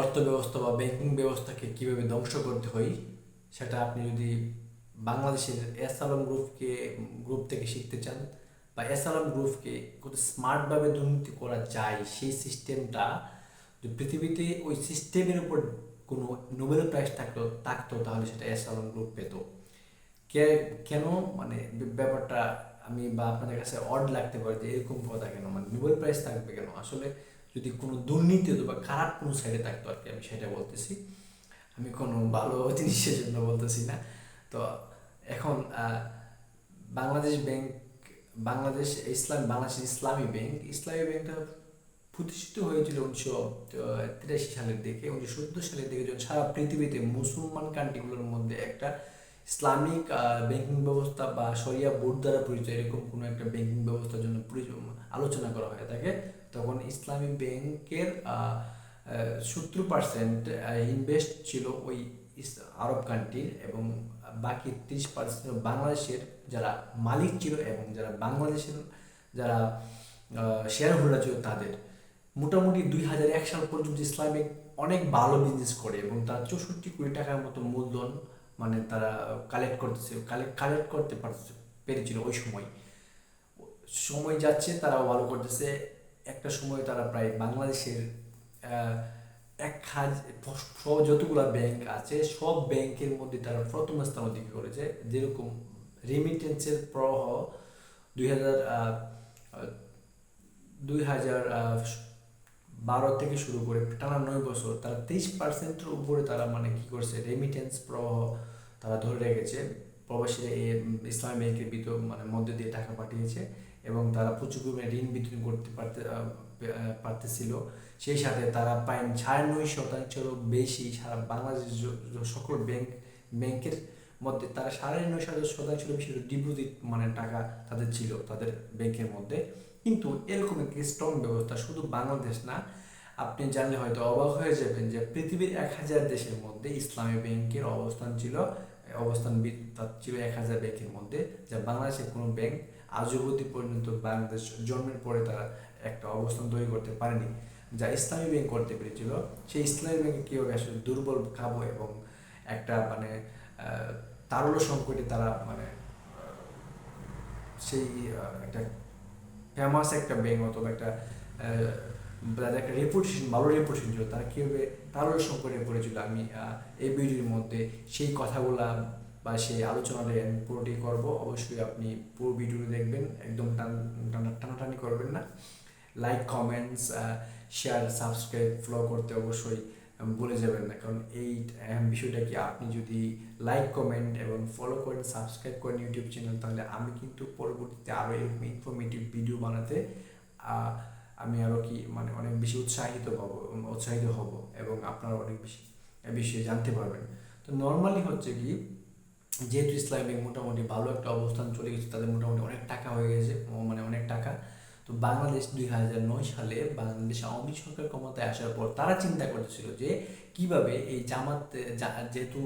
অর্থ ব্যবস্থা বা ব্যাংকিং ব্যবস্থাকে কীভাবে ধ্বংস করতে হয়, সেটা আপনি যদি বাংলাদেশের এস আলম গ্রুপকে গ্রুপ থেকে শিখতে চান বা এস আলম গ্রুপকে কত স্মার্টভাবে দুর্নীতি করা যায়, সেই সিস্টেমটা পৃথিবীতে ওই সিস্টেমের উপর কোনো নোবেল প্রাইজ থাকতো থাকতো, তাহলে সেটা এস আলম গ্রুপ পেতো। কে, কেন? মানে ব্যাপারটা আমি বা আপনাদের কাছে অড লাগতে পারে যে এরকম কথা কেন? মানে নোবেল প্রাইজ থাকবে কেন? আসলে যদি কোনো দুর্নীতি হতো বা খারাপ কোনো সাইডে থাকতো আর কি, আমি সেটা বলতেছি। আমি কোনো ভালো জিনিসের জন্য বলতেছি না। তো এখন বাংলাদেশ ব্যাংক, বাংলাদেশ ইসলাম, বাংলাদেশ ইসলামী ব্যাংক, ইসলামী ব্যাংকটা প্রতিষ্ঠিত হয়েছিল উনিশশো তিরাশি সালের দিকে, উনিশশো সত্তর সালের দিকে যখন সারা পৃথিবীতে মুসলমান কান্ট্রিগুলোর মধ্যে একটা ইসলামিক ব্যাংকিং ব্যবস্থা বা সরিয়া বোর্ড দ্বারা পরিচিত এরকম কোনো একটা ব্যাংকিং ব্যবস্থার জন্য আলোচনা করা হয়ে। থাকে তখন ইসলামী ব্যাংকের সত্তর পার্সেন্ট ইনভেস্ট ছিল ওই আরব কান্ট্রির এবং বাকি ত্রিশ পার্সেন্ট বাংলাদেশের যারা মালিক ছিল এবং যারা বাংলাদেশের যারা শেয়ার হোল্ডার ছিল তাদের। মোটামুটি দুই হাজার এক সাল পর্যন্ত ইসলামিক অনেক ভালো বিজনেস করে এবং তারা চৌষট্টি কোটি টাকার মতো মূলধন মানে তারা কালেক্ট করতেছে কালেক্ট কালেক্ট করতে পারছে পেরেছিল ওই সময়। সময় যাচ্ছে তারা ভালো করতেছে। একটা সময় তারা প্রায় বাংলাদেশের এক হাজার যতগুলো ব্যাংক আছে, সব ব্যাংকের মধ্যে তারা প্রথম স্থান অধিকার করেছে। যেরকম রেমিটেন্সের প্রবাহ দুই হাজার দুই হাজার বারো থেকে শুরু করে টানা নয় বছর, তারা তেইশ পার্সেন্টের উপরে তারা মানে কি করছে রেমিটেন্স প্রবাহ তারা ধরে রেখেছে। প্রবাসীরা ইসলামী ব্যাংকের ভিতর মানে মধ্যে দিয়ে টাকা পাঠিয়েছে। এবং তারা প্রচুর পরিমাণে ঋণ বিতরণ করতে পারতে পারতেছিল। সেই সাথে তারা প্রায় সাড়ে নয় শতাংশেরও বেশি সারা বাংলাদেশের সকল ব্যাংক, ব্যাংকের মধ্যে তারা সাড়ে নয় শতাংশের বেশি ডিপোজিট মানে টাকা তাদের ছিল তাদের ব্যাংকের মধ্যে। কিন্তু এরকম একটি স্ট্রং ব্যবস্থা শুধু বাংলাদেশ না, আপনি জানলে হয়তো অবাক হয়ে যাবেন যে পৃথিবীর এক হাজার দেশের মধ্যে ইসলামী ব্যাংকের অবস্থান ছিল অবস্থান ছিল এক হাজার ব্যাংকের মধ্যে, যা বাংলাদেশের কোনো ব্যাংক আজ অবধি পর্যন্ত বাংলাদেশ জন্মের পরে তারা একটা অবস্থান তৈরি করতে পারেনি, যা ইসলামী ব্যাংক করতে পেরেছিল। সেই ইসলামী ব্যাংকে কীভাবে আসলে দুর্বল খাব এবং একটা মানে তারল্য সংকটে তারা মানে সেই একটা ফেমাস একটা ব্যাংক অথবা একটা তাদের একটা রেপুটেশন ভালো রেপুটেশন ছিল, তারা কীভাবে তারল্য সংকটে পড়েছিল আমি এই ভিডিওর মধ্যে সেই কথাগুলা বা সেই আলোচনাটা আমি পুরোটি করব। অবশ্যই আপনি পুরো ভিডিওটি দেখবেন, একদম টানা টানাটানি করবেন না। Like comments share subscribe follow করতে অবশ্যই বলে যাবেন না। কারণ এই বিষয়টা কি, আপনি যদি লাইক কমেন্ট এবং ফলো করেন সাবস্ক্রাইব করেন ইউটিউব চ্যানেল তাহলে আমি কিন্তু পরবর্তীতে আরও এরকম ইনফরমেটিভ ভিডিও বানাতে আমি আরও কি মানে অনেক বেশি উৎসাহিত হব উৎসাহিত হব এবং আপনারা অনেক বেশি, এ বিষয়ে জানতে পারবেন। তো নর্মালি হচ্ছে কি, যেহেতু ইসলামিক মোটামুটি ভালো একটা অবস্থান চলে গেছে, তাদের মোটামুটি অনেক টাকা হয়ে গেছে মানে অনেক টাকা। তো বাংলাদেশ দুই হাজার নয় সালে বাংলাদেশ আওয়ামী সরকার ক্ষমতায় আসার পর তারা চিন্তা করেছিল যে কীভাবে এই জামাত যেহেতু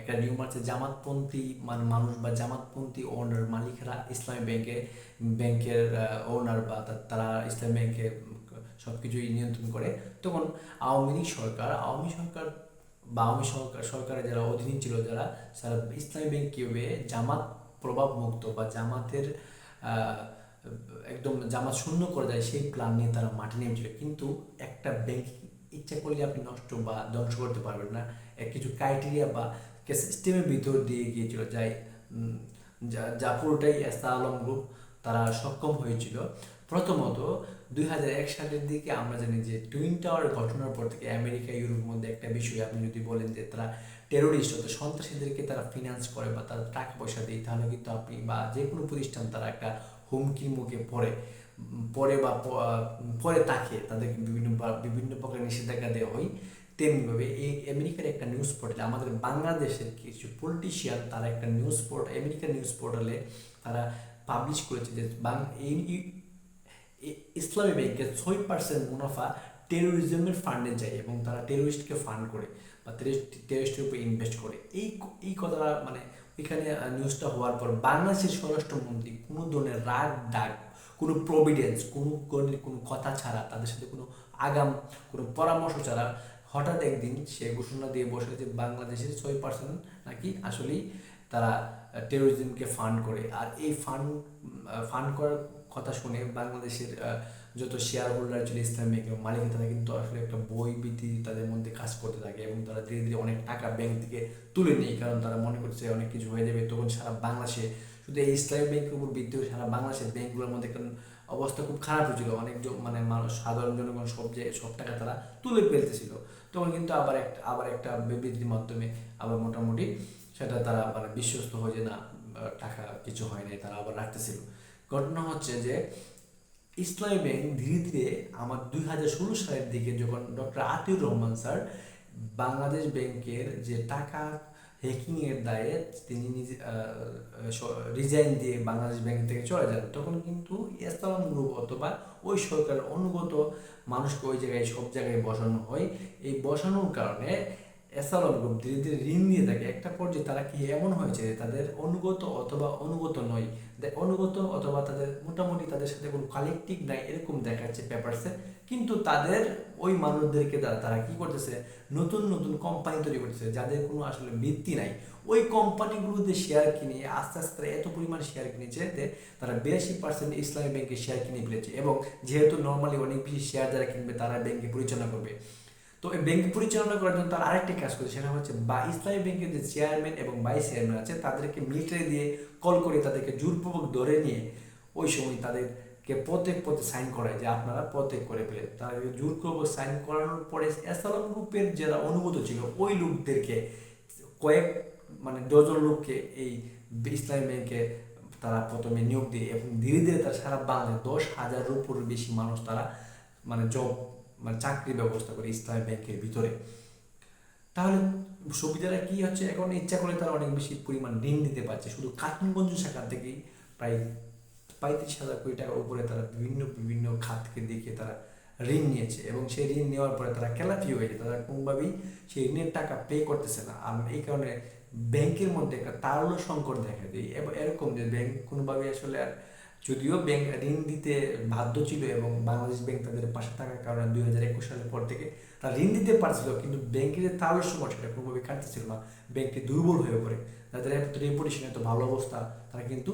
একটা নিয়ম আছে, জামাতপন্থী মানে মানুষ বা জামাতপন্থী ওনার মালিকরা ইসলামী ব্যাংকে, ব্যাংকের ওনার বা তারা ইসলামী ব্যাংকে সব কিছুই নিয়ন্ত্রণ করে, তখন আওয়ামী লীগ সরকার, আওয়ামী সরকার বা আওয়ামী সরকার, সরকারের যারা অধীন ছিল যারা, তারা ইসলামী ব্যাংক কীভাবে জামাত প্রভাব মুক্ত বা জামাতের একদম জামাত শূন্য করে দেয় সেই প্ল্যান নিয়ে তারা মাঠে নেমেছিল। কিন্তু একটা ব্যাংক ইচ্ছা করলে আপনি নষ্ট বা ধ্বংস করতে পারবেন না। এক কিছু ক্রাইটেরিয়া বা সিস্টেমের ভিতর দিয়ে গিয়েছিল, যাই যা পুরোটাই এস্তা আলম গ্রুপ তারা সক্ষম হয়েছিল। প্রথমত দুই হাজার এক সালের দিকে আমরা জানি যে টুইন টাওয়ার ঘটনার পর থেকে আমেরিকা, ইউরোপের মধ্যে একটা বিষয় আপনি যদি বলেন যে তারা টেরোরিস্ট হতো সন্ত্রাসীদেরকে তারা ফিনান্স করে বা তারা টাকা পয়সা দেয়, তাহলে কিন্তু আপনি বা যে কোনো প্রতিষ্ঠান তারা একটা হুমকির মুখে পড়ে। পরে বা পরে তাকে, তাদেরকে বিভিন্ন বিভিন্ন প্রকার নিষেধাজ্ঞা দেওয়া হয়। তেমনিভাবে এই আমেরিকার একটা নিউজ পোর্টালে আমাদের বাংলাদেশের কিছু পলিটিশিয়ান তারা একটা নিউজ পোর্ট আমেরিকার নিউজ পোর্টালে তারা পাবলিশ করেছে যে এই ইসলামী ব্যাংকের ছয় পার্সেন্ট মুনাফা টেরোরিজমের ফান্ডে যায় এবং তারা টেরোরিস্টকে ফান্ড করে বা টেরোরিস্টের উপর ইনভেস্ট করে। এই এই কথাটা মানে এখানে নিউজটা হওয়ার পর বাংলাদেশের স্বরাষ্ট্রমন্ত্রী কোনো ধরনের রাগ ডাক কোনো প্রভিডেন্স কোনো কোনো কথা ছাড়া, তাদের সাথে কোনো আগাম, কোনো পরামর্শ ছাড়া হঠাৎ একদিন সে ঘোষণা দিয়ে বসে যে বাংলাদেশের ছয় পার্সেন্ট নাকি আসলেই তারা টেরোরিজমকে ফান্ড করে। আর এই ফান্ড ফান্ড করার কথা শুনে বাংলাদেশের যত শেয়ার হোল্ডার ছিল ইসলামিক মালিক তারা কিন্তু আসলে একটা বই ভীতি তাদের মধ্যে কাজ করতে থাকে এবং তারা ধীরে ধীরে অনেক টাকা ব্যাংক থেকে তুলে নেয়, কারণ তারা মনে করছে অনেক কিছু হয়ে যাবে। তখন সারা বাংলাদেশে শুধু এই ইসলামী ব্যাংকের উপর ভিত্তি করে সারা বাংলাদেশের ব্যাংকগুলোর মধ্যে একটা অবস্থা খুব খারাপ হয়েছিল। অনেক মানে মানুষ, সাধারণ জনগণ সব যে, সব টাকা তারা তুলে ফেলতেছিল। তখন কিন্তু আবার একটা আবার একটা বিবৃতির মাধ্যমে আবার মোটামুটি সেটা তারা মানে বিশ্বস্ত হয়ে যে না টাকা কিছু হয় নাই, তারা আবার রাখতেছিল। ঘটনা হচ্ছে যে ইসলামী ব্যাংক ধীরে ধীরে আমার দুই হাজার ষোলো সালের দিকে যখন ডক্টর আতিউর রহমান স্যার বাংলাদেশ ব্যাংকের যে টাকা হ্যাকিংয়ের দায়ে তিনি নিজে রিজাইন দিয়ে বাংলাদেশ ব্যাংক থেকে চলে যান, তখন কিন্তু ইসলাম গ্রুপ অথবা ওই সরকারের অনুগত মানুষকে ওই জায়গায়, সব জায়গায় বসানো হয়। এই বসানোর কারণে এসালম গ্রুপ ধীরে ধীরে ঋণ নিয়ে থাকে, একটা পর্যায়ে তারা কি এমন হয়েছে তাদের অনুগত অথবা অনুগত নয় অনুগত অথবা তাদের মোটামুটি তাদের সাথে কোনো কালেকটিভ নাই, এরকম দেখাচ্ছে পেপারসে কিন্তু তাদের, ওই মানুষদেরকে তারা কি করতেছে? নতুন নতুন কোম্পানি তৈরি করতেছে, যাদের কোনো আসলে ভিত্তি নাই। ওই কোম্পানিগুলোতে শেয়ার কিনে, আস্তে আস্তে এত পরিমাণ শেয়ার কিনেছে যে তারা বিরাশি পার্সেন্ট ইসলামী ব্যাংকে শেয়ার কিনে ফেলেছে। এবং যেহেতু নর্মালি অনেক বেশি শেয়ার যারা কিনবে, তারা ব্যাংকে পরিচালনা করবে। তো এই ব্যাংক পরিচালনা করার জন্য তার আরেকটি কাজ করছে, সেটা হচ্ছে বা ইসলামী ব্যাংকের যে চেয়ারম্যান এবং ভাইস চেয়ারম্যান আছে, তাদেরকে মিলিটারি দিয়ে কল করে তাদেরকে জোরপূর্বক ধরে নিয়ে ওই সময় তাদেরকে প্রত্যেক পথে সাইন করায় যে আপনারা প্রত্যেক করে ফেলে তাদেরকে জোরপূর্বক সাইন করানোর পরে এসালাম গ্রুপের যারা অনুগত ছিল, ওই লোকদেরকে কয়েক মানে ডজন লোককে এই ইসলামী ব্যাংকে তারা প্রথমে নিয়োগ দিয়ে এবং ধীরে ধীরে তারা সারা বাংলাদেশে দশ হাজারের উপর বেশি মানুষ তারা মানে জব মানে চাকরির ব্যবস্থা করে ইসলামী ব্যাংকের ভিতরে। তাহলে সুবিধাটা কি হচ্ছে? এখন ইচ্ছা করে তারা অনেক বেশি পরিমাণ ঋণ দিতে পারছে। শুধু কাঠিনগঞ্জ শাখা থেকেই প্রায় পঁয়ত্রিশ হাজার কোটি টাকার উপরে তারা বিভিন্ন বিভিন্ন খাতকে দেখে তারা ঋণ নিয়েছে এবং সেই ঋণ নেওয়ার পরে তারা খেলাপি হয়েছে তারা কোনোভাবেই সেই ঋণের টাকা পে করতেছে না। আর এই কারণে ব্যাংকের মধ্যে একটা তারল্য সংকট দেখা দেয়। এবং, এরকম যে ব্যাংক কোনোভাবে আসলে আর যদিও ব্যাংক ঋণ দিতে বাধ্য ছিল এবং বাংলাদেশ ব্যাংক তাদের পাশে থাকার কারণে দুই হাজার একুশ সালের পর থেকে তারা ঋণ দিতে পারছিল, কিন্তু ব্যাংকের যে তারল্য সংকট সেটা কোনোভাবে কাটতেছিল না। ব্যাংকটি দুর্বল হয়ে পড়ে। তাদের এত রেপুটেশন এত ভালো অবস্থা, তারা কিন্তু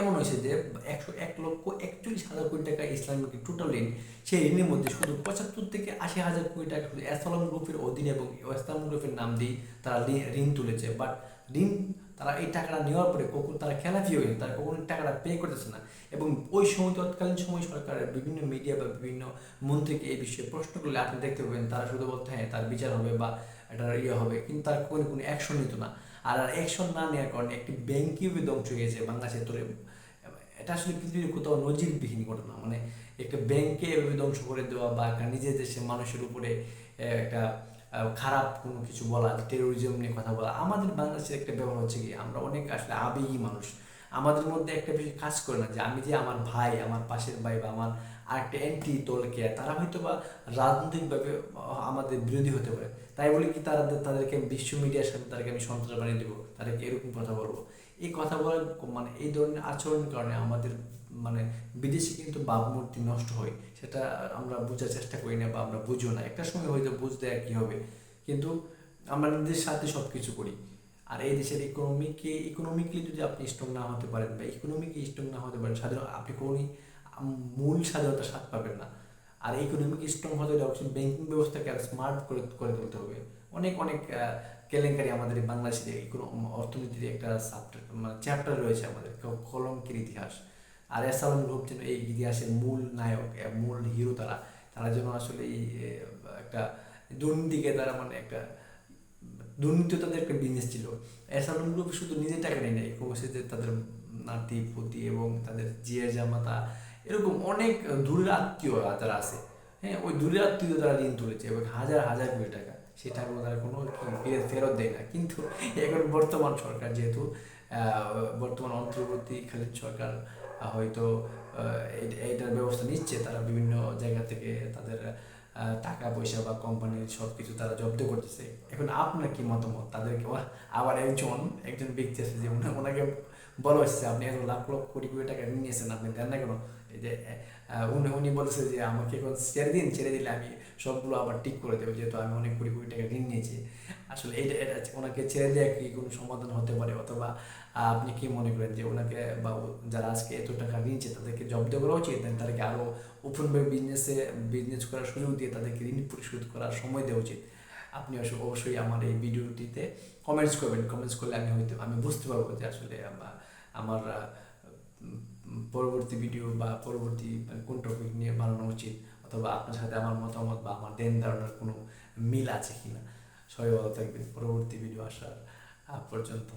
এমন হয়েছে যে একশো এক লক্ষ একচল্লিশ হাজার কোটি টাকা ইসলামিক টোটাল ঋণ, সেই ঋণের মধ্যে শুধু পঁচাত্তর থেকে আশি হাজার কোটি টাকা শুধু এসলাম গ্রুপের অধীনে এবং ইসলাম গ্রুপের নাম দিয়ে তারা ঋণ তুলেছে। বাট ঋণ তারা এই টাকাটা নেওয়ার পরে কখন তারা খেলাফি হয়ে তারা কখন টাকাটা পে করতেছে না। এবং ওই সময়, তৎকালীন সময় সরকারের বিভিন্ন মিডিয়া বা বিভিন্ন মন্ত্রীকে এই বিষয়ে প্রশ্ন করলে আপনি দেখতে পাবেন, তারা শুধু বলতে হ্যাঁ তার বিচার হবে বা এটা ইয়ে হবে। কিন্তু তার কোনো কোনো অ্যাকশন নিত না। আর আর অ্যাকশন না নেওয়ার কারণে একটি ব্যাংকই ধ্বংস হয়ে গেছে বাংলাদেশের তোরে এটা আসলে পৃথিবীর কোথাও নজিরবিহীন ঘটনা। মানে একটা ব্যাংকে এভাবে ধ্বংস করে দেওয়া বা একটা নিজের দেশের মানুষের উপরে একটা খারাপ কোনো কিছু বলা টেরোরিজম নিয়ে কথা বলা, আমাদের বাংলাদেশের একটা ব্যাপার হচ্ছে কি, আমরা অনেক আসলে আবেগী মানুষ। আমাদের মধ্যে একটা বেশি কাজ করে না যে, আমি যে আমার ভাই, আমার পাশের ভাই বা আমার আরেকটা এন্টি দলকে তারা হয়তো বা রাজনৈতিকভাবে আমাদের বিরোধী হতে পারে। তাই বলে কি তারা, তাদেরকে বিশ্ব মিডিয়ার সাথে তাদেরকে আমি সন্ত্রাস বানিয়ে দেবো, তাদেরকে এরকম কথা বলব। এই কথা বলার মানে এই ধরনের আচরণের কারণে আমাদের মানে বিদেশে কিন্তু ভাবমূর্তি নষ্ট হয়। সেটা আমরা বোঝার চেষ্টা করি না বা আমরা বুঝিও না। একটা সময় হয়তো বুঝতে আর কি হবে। কিন্তু আমরা নিজের সাথে সব কিছু করি। আর এই দেশের ইকোনমিকে ইকোনমিকলি যদি আপনি স্ট্রং না হতে পারেন বা ইকোনমিকে স্ট্রং না হতে পারেন স্বাধীন আপনি কোনোই মূল স্বাধীনতার স্বাদ পাবেন না। আর ইকোনমিক স্ট্রং হতে হলে অবশ্যই ব্যাংকিং ব্যবস্থাকে স্মার্ট করে করে তুলতে হবে। অনেক অনেক কেলেঙ্কারি আমাদের বাংলাদেশের অর্থনীতির একটা সাবটার মানে চ্যাপ্টার রয়েছে আমাদের কলঙ্কের ইতিহাস। আর এসালাম গ্রুপ যেন এই ইতিহাসের মূল নায়ক মূল হিরো তারা তারা যেন আসলে এই একটা দুর্নীতিকে তারা মানে একটা দুর্নীতি তাদের একটা বিজনেস ছিল। এসালাম গ্রুপ শুধু নিজের টাকা নেই নাই যে তাদের নাতি, পুতি এবং তাদের জিয়ের জামাতা, এরকম অনেক দূরের আত্মীয় যারা আছে। হ্যাঁ ওই দূরের আত্মীয় তারা ঋণ তুলেছে এবং হাজার হাজার কোটি টাকা। সেই তারা কোনো ফেরত দেয় না। কিন্তু এখন বর্তমান সরকার যেহেতু বর্তমান অন্তর্বর্তীকালীন সরকার হয়তো এইটার ব্যবস্থা নিচ্ছে। তারা বিভিন্ন জায়গা থেকে তাদের টাকা পয়সা বা কোম্পানির সব কিছু তারা জব্দ করতেছে। এখন আপনার কি মতামত? তাদেরকে আবার- একজন একজন ব্যক্তি আছে যে ওনা- ওনাকে বলা হচ্ছে, আপনি এত লাখ লক্ষ কোটি কোটি টাকা নিয়েছেন আপনি দেন না কেন? যে উনি উনি বলেছে যে আমাকে এখন ছেড়ে দিন, ছেড়ে দিলে আমি সবগুলো আবার ঠিক করে দেবো, যেহেতু আমি অনেক কুড়ি কোটি টাকা ঋণ নিয়েছি। আসলে এটা এটা ওনাকে ছেড়ে দেওয়া কি কোনো সমাধান হতে পারে? অথবা আপনি কি মনে করেন যে ওনাকে বা যারা আজকে এত টাকা নিয়েছে, তাদেরকে জব্দ করা উচিত? তাদেরকে আরও ওপেনভাবে বিজনেসে বিজনেস করার সুযোগ দিয়ে তাদেরকে ঋণ পরিশোধ করার সময় দেওয়া উচিত। আপনি অবশ্য- অবশ্যই আমার এই ভিডিওটিতে কমেন্টস করবেন। কমেন্টস করলে আমি হয়তো আমি বুঝতে পারব যে আসলে আমা- আমার পরবর্তী ভিডিও বা পরবর্তী মানে কোন টপিক নিয়ে বানানো উচিত অথবা আপনার সাথে আমার মতামত বা আমার দেন ধারণার কোনো মিল আছে কি না সবাই ভালো থাকবেন। পরবর্তী ভিডিও আসার পর্যন্ত।